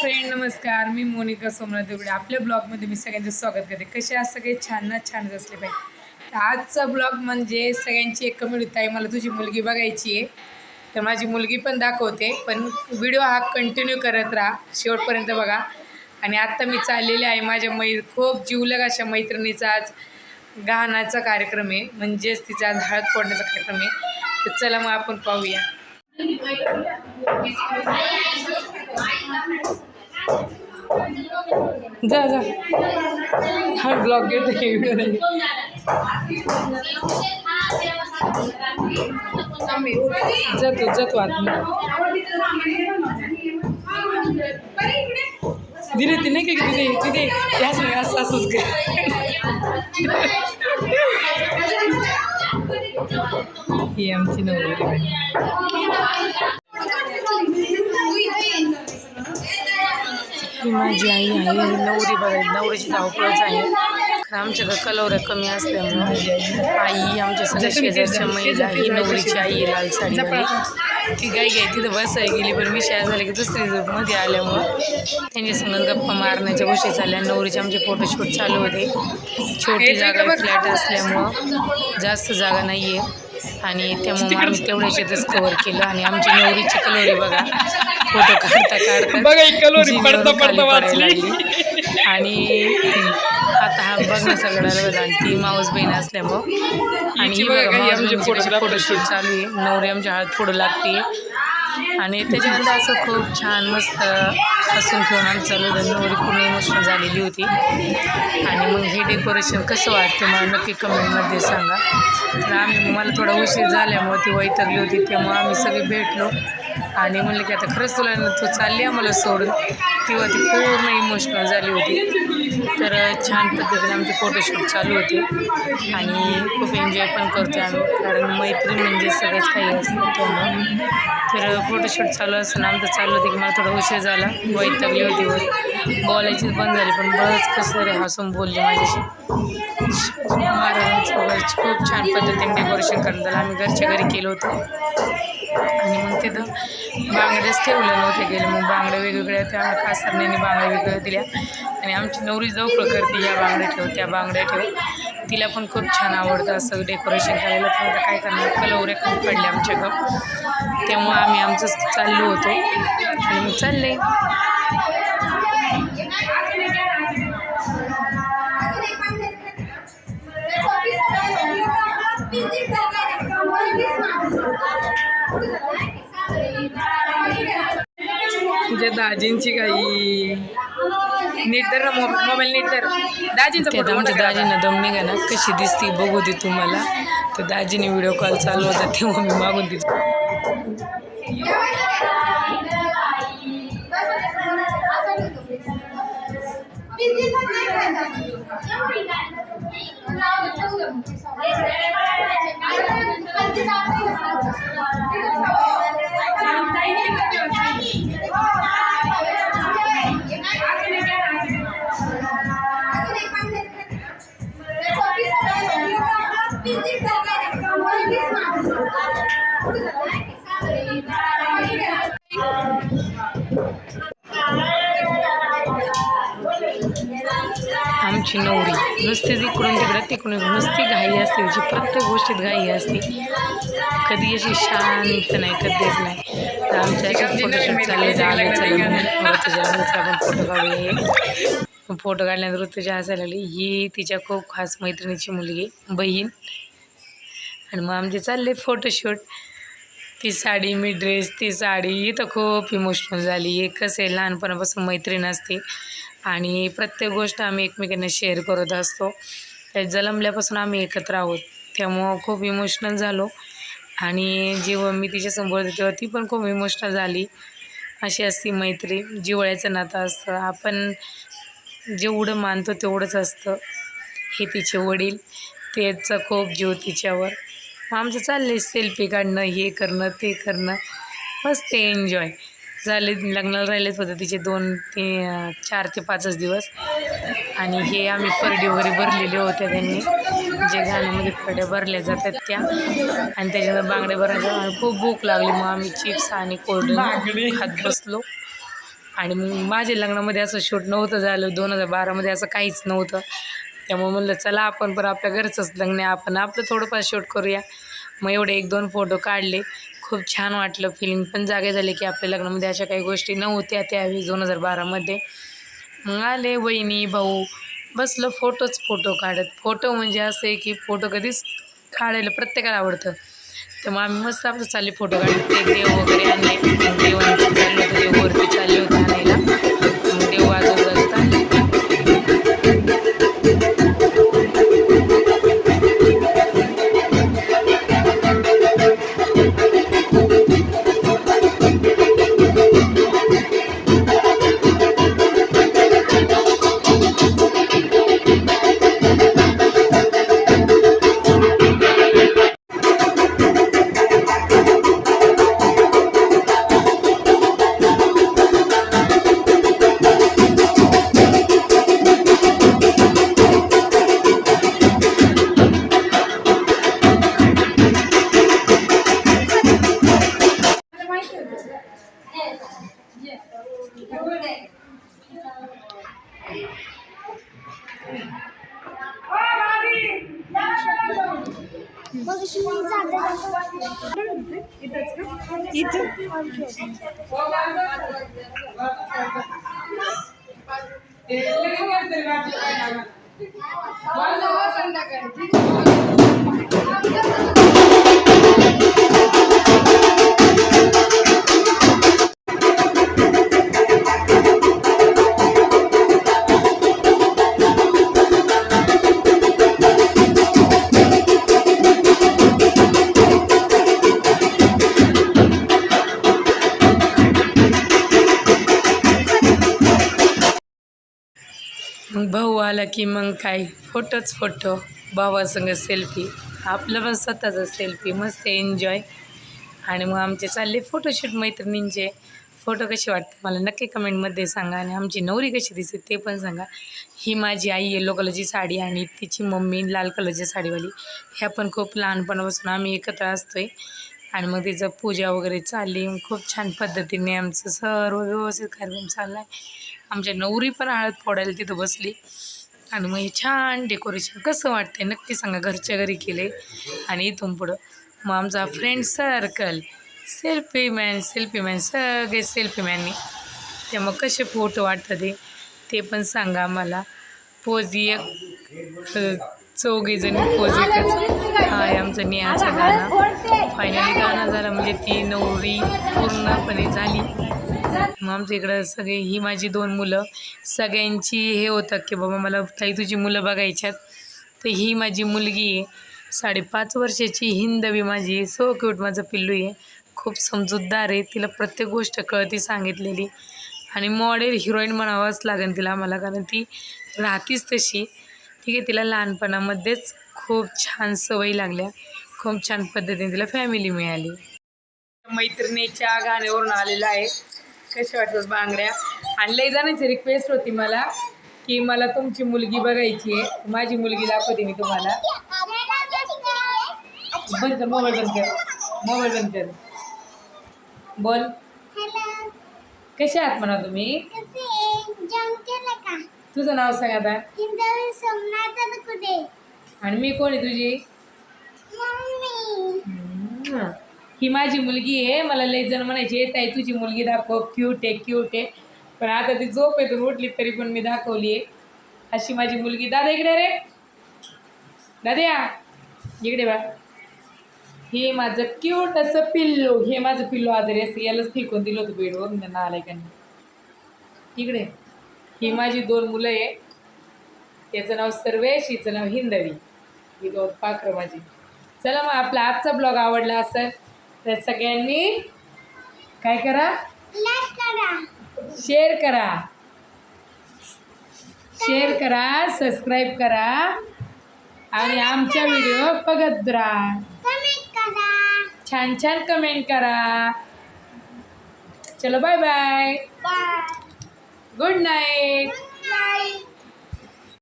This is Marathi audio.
फ्रेंड नमस्कार. मी मोनिका सोमनाथ देवडे आपल्या ब्लॉगमध्ये मी सगळ्यांचं स्वागत करते. कसे आज सगळे? छान ना? छानच असले पाहिजे. तर आजचा ब्लॉग म्हणजे सगळ्यांची एक कमेंट होत. आहे मला तुझी मुलगी बघायची आहे. तर माझी मुलगी पण दाखवते. पण व्हिडिओ हा कंटिन्यू करत राहा. शेवटपर्यंत बघा. आणि आत्ता मी चाललेले आहे. माझ्या मै खूप जीवलग अशा मैत्रिणीचा आज गाण्याचा कार्यक्रम आहे. म्हणजेच तिचा आज हळद फोडण्याचा कार्यक्रम आहे. तर चला मग आपण पाहूया. जा जा. हा ब्लॉग घेतो जातो जातो आतमध्ये दिले ती नाही का तिथे तिथे याच नाही असं असंच कर ही आमची नवरी ही माझी आई आहे नवरी बघा नवरीची धावपळच आहे आमच्याकडे कलवऱ्या कमी असल्यामुळं आई आमच्या सगळ्या शेजारच्या महिला ही नवरीची आई आहे लाल साडी ती गाय गाय तिथं बसायला गेली पण मी शाळा झाली की दुसरी मध्ये आल्यामुळं त्यांच्या संग गप्पा मारण्याच्या गोष्टी चालल्या. नवरीचे आमचे फोटोशूट चालू होते. छोटी जागा फ्लॅट असल्यामुळं जास्त जागा नाही आहे आणि त्यामुळे आम्ही तेवढ्याच्यातच कवर केलं आणि आमची नवरीची कलोरी बघा. फोटो काढता काढता बघा कलोरी. लागली. आणि आता हा बघणं बघा आणि ती मावस बहीण असल्यामुळं. आणि ही फोटोशूट चालू आहे. नवरी आमच्या हात फोडू लागते. आणि त्याच्यानंतर असं खूप छान मस्त हसून खेळून आमचं चालू नवरी पूर्ण इमोशनल झालेली होती. आणि मग हे डेकोरेशन कसं वाटतं मला नक्की कमेंटमध्ये सांगा. तर आम्ही मला थोडा उशीर झाल्यामुळे ती वैतरली होती तेव्हा आम्ही सगळे भेटलो. आणि म्हणलं की आता खरंच तुला तू चालली आहे सोडून. तेव्हा ती पूर्ण इमोशनल झाली होती. तर छान पद्धतीने आमचे फोटोशूट चालू होते. आणि खूप एन्जॉय पण करतो आम्ही. कारण मैत्रीण म्हणजे सगळंच काही असतं त्यामुळं तर फोटोशूट चालू असताना आमचं चालू होतं की मला थोडा उशीर झाला. वैतरली होती. बोलायचीच बंद झाली. पण बरंच कसं रे हसून बोलली माझ्याशी. महाराजांचं वगैरे खूप छान पद्धतीने डेकोरेशन करून आलं आम्ही घरच्या घरी केलं होतं. आणि मग तिथं बांगड्याच ठेवलं नव्हते गेले. मग बांगड्या वेगवेगळ्या त्या कासरण्याने बांगड्या वेगवेगळ्या दिल्या. आणि आमची नवरी जवळ करते या बांगड्या ठेव त्या बांगड्या ठेव. तिला पण खूप छान आवडतं असं डेकोरेशन करायला. पण आता काय करणार? कलवऱ्या खूप पडल्या आमच्याकडं तेव्हा आम्ही आमचं चाललो होतो. आणि मग चालले. तुझ्या दाजींची काही नीट तर ना मोबाईल मोबाईल नीट तर दाजींचा फोटो आमच्या. दाजीनं दम निघा ना कशी दिसती बघू दे तुम्हाला. तर दाजीने व्हिडिओ कॉल चालू होता तेव्हा मी मागून दिली. आमची नवरी. नुसतीच इकडून तिकडं तिकडून नुसती घाई असते. तिची प्रत्येक गोष्टीत घाई असते. कधी अशी शांत नाही कधीच नाही. तर आमच्या असे फोटोशूट चालले आले ऋतुजा आपण फोटो काढूया फोटो काढल्यानंतर ऋतुजा असायला लागली ही तिच्या खूप खास मैत्रिणीची मुलगी बहीण. आणि मग आमचे चालले फोटोशूट ती साडी मी ड्रेस ती साडी. ही तर खूप इमोशनल झाली. एक कसं आहे लहानपणापासून मैत्रीण असते. आणि प्रत्येक गोष्ट आम्ही एकमेकांना शेअर करत असतो. त्या जन्मल्यापासून आम्ही एकत्र आहोत. त्यामुळं खूप इमोशनल झालो. आणि जेव्हा मी तिच्यासमोर होते तेव्हा ती पण खूप इमोशनल झाली. अशी असती मैत्री. जिवळ्याचं नातं असतं. आपण जेवढं मानतो तेवढंच असतं. हे तिचे वडील. त्याचा खूप जीव तिच्यावर. मग आमचं चालले सेल्फी काढणं हे करणं ते करणं. मस्त एन्जॉय झाले लग्नाला राहिलेच होते तिचे दोन ते चार ते पाचच दिवस. आणि हे आम्ही परडी वगैरे भरलेले होत्या त्यांनी. जे गाण्यामध्ये परड्या भरल्या जातात त्या. आणि त्याच्यानंतर बांगड्या भरायच्या आणि खूप भूक लागली. मग आम्ही चिप्स आणि कोल्ड्रिंक खात बसलो. आणि मग माझ्या लग्नामध्ये असं शूट नव्हतं झालं. दोन हजार बारामध्ये असं काहीच नव्हतं. त्यामुळे म्हणलं चला आपण पण आपल्या घरचंच लग्न आहे. आपण आपलं थोडंफार शूट करूया. मग एवढे एक दोन फोटो काढले. खूप छान वाटलं. फिलिंग पण जागे झाले की आपल्या लग्नामध्ये अशा काही गोष्टी नव्हत्या त्यावेळी दोन हजार बारामध्ये. मग आले वहिनी भाऊ. बसलं फोटोच फोटो काढत. फोटो म्हणजे असं आहे की फोटो कधीच काढायला प्रत्येकाला आवडतं. त्यामुळे आम्ही मस्त आपलं चालले फोटो काढले ते देव वगैरे आणले. मग चालले होते देववरती चालले होते आणायला. मग की मग काय फोटोच फोटो भावासंग सेल्फी आपलं पण स्वतःचा सेल्फी मस्त एन्जॉय आणि मग आमचे चालले फोटोशूट मैत्रिणींचे. फोटो कसे वाटते मला नक्की कमेंटमध्ये सांगा. आणि आमची नवरी कशी दिसते ते पण सांगा. ही माझी आई येलो कलरची साडी आणि तिची मम्मी लाल कलरची साडीवाली. ह्या पण खूप लहानपणापासून आम्ही एकत्र असतोय. आणि मग तिचं पूजा वगैरे चालली. खूप छान पद्धतीने आमचं सर्व व्यवस्थित कार्यक्रम चालला आहे आमच्या नवरी पण हळद फोडायला तिथं बसली. आणि मग हे छान डेकोरेशन कसं वाटतंय नक्की सांगा घरच्या घरी केले आणि इथून पुढं. मग आमचा friend circle selfie man selfie man सगळे सेल्फी मॅननी ते मग कसे फोटो वाटतात ते ते पण सांगा आम्हाला. पोज एक चौघीजणी पोज एकच. हा आमचं नेहाचं गाणं. फायनली गाणं झालं म्हणजे ती नवरी पूर्णपणे झाली. मग आमच्या इकडं सगळे ही माझी दोन मुलं. सगळ्यांची हे होतं की बाबा मला ताई तुझी मुलं बघायच्यात. तर ही माझी मुलगी आहे. साडेपाच वर्षाची हिंदवी माझी सो क्यूट माझं पिल्लू आहे. खूप समजूतदार आहे. तिला प्रत्येक गोष्ट कळती सांगितलेली. आणि मॉडेल हिरोईन म्हणावंच लागेल तिला मला कारण ती राहतीच तशी. ठीक आहे तिला लहानपणामध्येच खूप छान सवयी लागल्या. खूप छान पद्धतीने तिला फॅमिली मिळाली. मैत्रिणीच्या गाण्यावरून आलेलं आहे. कशा वाटतात बांगड्या? आणि लई जणांची रिक्वेस्ट होती मला की मला तुमची मुलगी बघायची आहे. माझी मुलगी दाखवते मी तुम्हाला. बंद कर मोबाईल बंद कर. मोबाईल बंद कर. बोल. कशा आहात म्हणा तुम्ही? तुझं नाव सांग आता. आणि मी कोण आहे तुझी. ही माझी मुलगी आहे. मला लई जण म्हणायचे आहे तुझी मुलगी दाखव. क्यूट आहे क्यूट आहे. पण आता ती झोप येतून उठली तरी पण मी दाखवली आहे. अशी माझी मुलगी. दादा इकडे रे. दाद्या इकडे बा हे माझं क्यूट असं पिल्लो हे माझं पिल्लो आजारी असं यालाच फेकून दिलं होतं बेडवरून त्यांना आलाय का इकडे. ही माझी दोन मुलं आहे. याचं नाव सर्वेश हिचं नाव हिंदवी. ही दोन पाखरं माझी. चला मग आपला आजचा ब्लॉग आवडला असेल तर सगळ्यांनी काय करा? शेअर करा. शेअर करा. सबस्क्राईब करा आणि आमच्या व्हिडिओ बघत राहा. छान छान कमेंट करा. चलो बाय बाय गुड नाईट